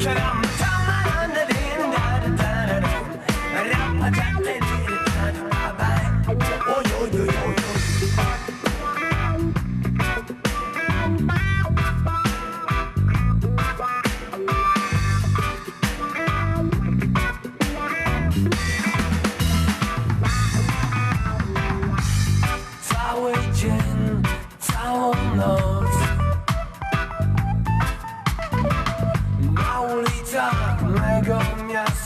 kelam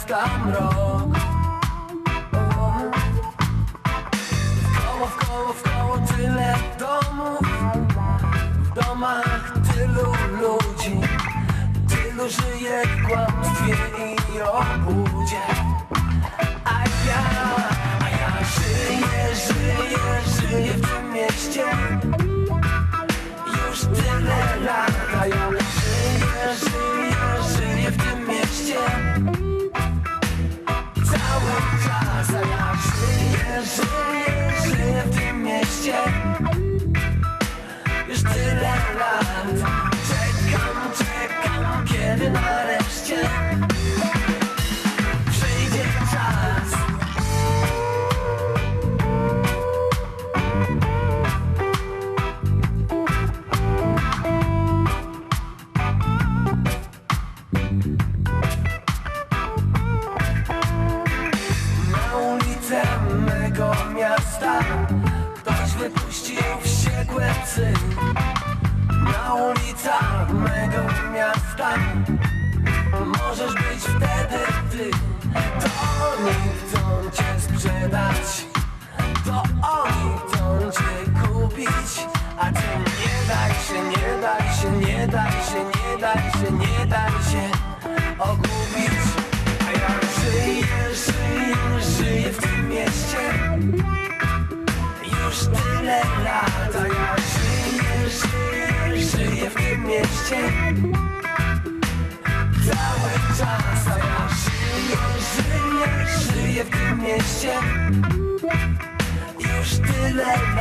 miasta mrok W koło, w koło, w koło tyle domów. W domach tylu ludzi. Tylu żyje w kłamstwie i obłudzie. A ja, a ja żyję, żyję, żyję w tym mieście. Już tyle lat A ja mego miasta. Ktoś wypuścił wściekłe psy Na ulicach mego miasta. Możesz być wtedy ty. To oni chcą cię sprzedać. To oni chcą cię kupić. A ty nie daj się, nie daj się, nie daj się, nie daj się, nie daj Już tyle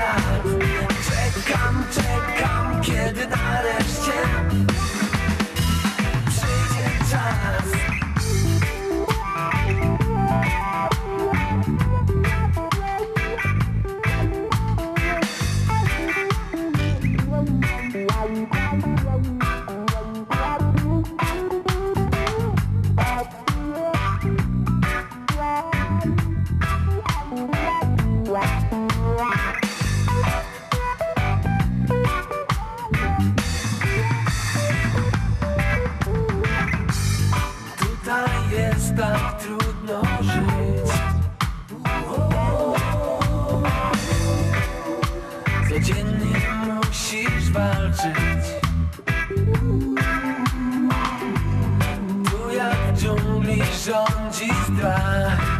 jest tak trudno żyć. Codziennie musisz walczyć. Tu jak w dżungli rządzi strach.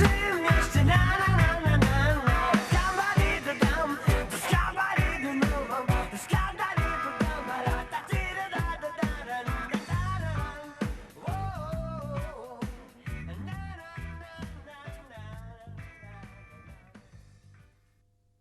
dream is tonight.